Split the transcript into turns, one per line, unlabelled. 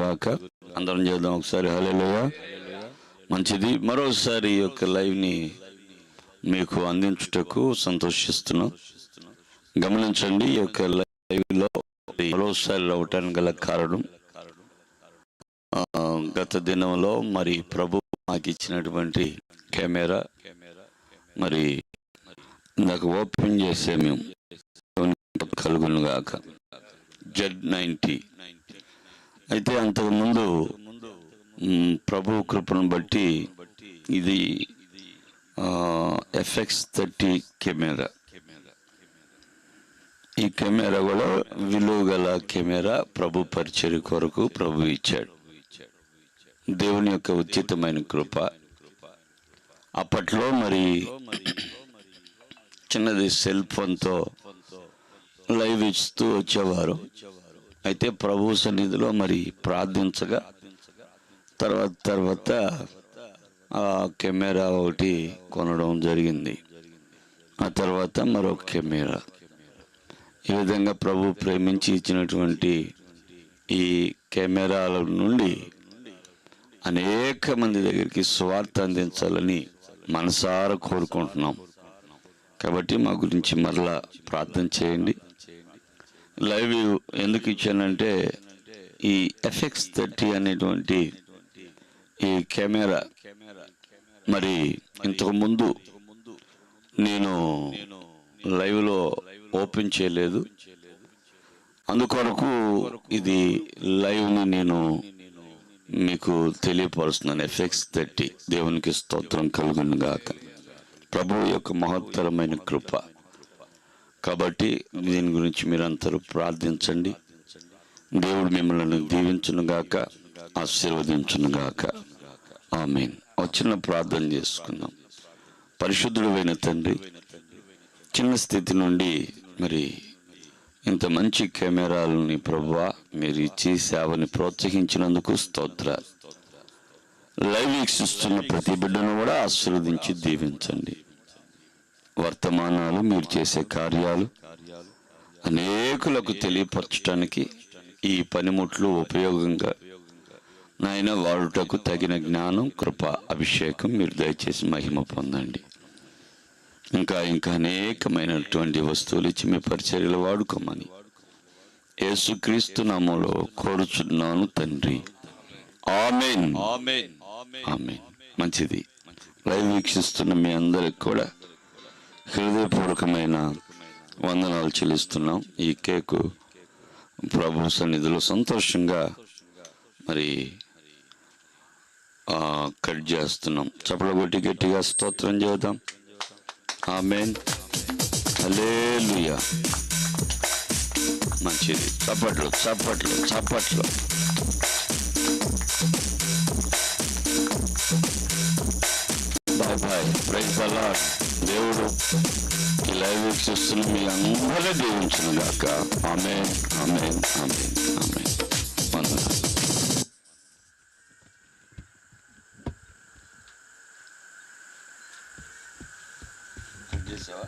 గాక అందరం చేద్దాం ఒకసారి. హలేలుయ మంచిది. మరోసారి ఈ యొక్క లైవ్ని మీకు అందించుటకు సంతోషిస్తున్నాం. గమనించండి ఈ యొక్క లైవ్లో మరోసారి రావటానికి గల కారణం గత దినంలో మరి ప్రభు మాకు ఇచ్చినటువంటి కెమెరా మరి నాకు ఓపెన్ చేసే మేము కలుగును గాక. Z ninety. అయితే అంతకుముందు ప్రభు కృపను బట్టి ఇది ఎఫ్ఎక్స్ థర్టీ కెమెరా. ఈ కెమెరా కూడా విలువ గల కెమెరా ప్రభు పరిచయ కొరకు ప్రభు ఇచ్చాడు. దేవుని యొక్క ఉచితమైన కృప. అప్పట్లో మరి చిన్నది సెల్ ఫోన్తో లైవ్ ఇస్తూ వచ్చేవారు. అయితే ప్రభు సన్నిధిలో మరి ప్రార్థించగా తర్వాత తర్వాత ఆ కెమెరా ఒకటి కొనడం జరిగింది. ఆ తర్వాత మరొక కెమెరా. ఈ విధంగా ప్రభు ప్రేమించి ఇచ్చినటువంటి ఈ కెమెరాల నుండి అనేక మంది దగ్గరికి స్వార్థ అందించాలని మనసారా కోరుకుంటున్నాం. కాబట్టి మా గురించి మరలా ప్రార్థన చేయండి. లైవ్ ఎందుకు ఇచ్చానంటే ఈ ఎఫ్ఎక్స్ థర్టీ అనేటువంటి ఈ కెమెరా మరి ఇంతకు ముందు నేను లైవ్లో ఓపెన్ చేయలేదు. అందుకొరకు ఇది లైవ్ని నేను మీకు తెలియపరుస్తున్నాను. ఎఫ్ఎక్స్ థర్టీ దేవునికి స్తోత్రం కలుగును గాక ప్రభు యొక్క మహత్తరమైన కృప. కాబట్టి దీని గురించి మీరందరూ ప్రార్థించండి. దేవుడు మిమ్మల్ని దీవించును గాక ఆశీర్వదించును గాక. ఆమెన్. వచ్చిన ప్రార్థన చేసుకుందాం. పరిశుద్ధుడైన తండ్రి చిన్న స్థితి నుండి మరి ఇంత మంచి కెమెరాలని ప్రభా మీరు ఇచ్చి సేవని ప్రోత్సహించినందుకు స్తోత్ర. లైవ్ వీక్షిస్తున్న ప్రతి బిడ్డను కూడా ఆశీర్వదించి దీవించండి. వర్తమానాలు మీరు చేసే కార్యాలు అనేకులకు తెలియపరచడానికి ఈ పనిముట్లు ఉపయోగంగా నాయన వాడుటకు తగిన జ్ఞానం కృప అభిషేకం మీరు దయచేసి మహిమ పొందండి. ఇంకా ఇంకా అనేకమైనటువంటి వస్తువులు ఇచ్చి మీ పరిచర్యలు వాడుకోమని యేసుక్రీస్తు నామంలో కోరుచున్నాను తండ్రి. ఆమెన్.
ఆమేన్.
ఆమెన్. మంచిది. లైవ్ వీక్షిస్తున్న మీ అందరికి కూడా హృదయపూర్వకమైన వందనాలు చెల్లిస్తున్నాం. ఈ కేకు ప్రభు సన్నిధిలో సంతోషంగా మరి కట్ చేస్తున్నాం. చప్పల కొట్టి గట్టిగా స్తోత్రం చేద్దాం. ఆమెన్. హల్లెలూయా. మంచిది. చప్పట్లు చప్పట్లు చప్పట్లు. ప్రైజ్ అలాడ్ దేవుడు ఈ లైవ్ వీక్షిస్తున్న మీ అందరూ దీవించును గాక ఆమె ఆమె ఆమె ఆమె వందనాలు చేసావా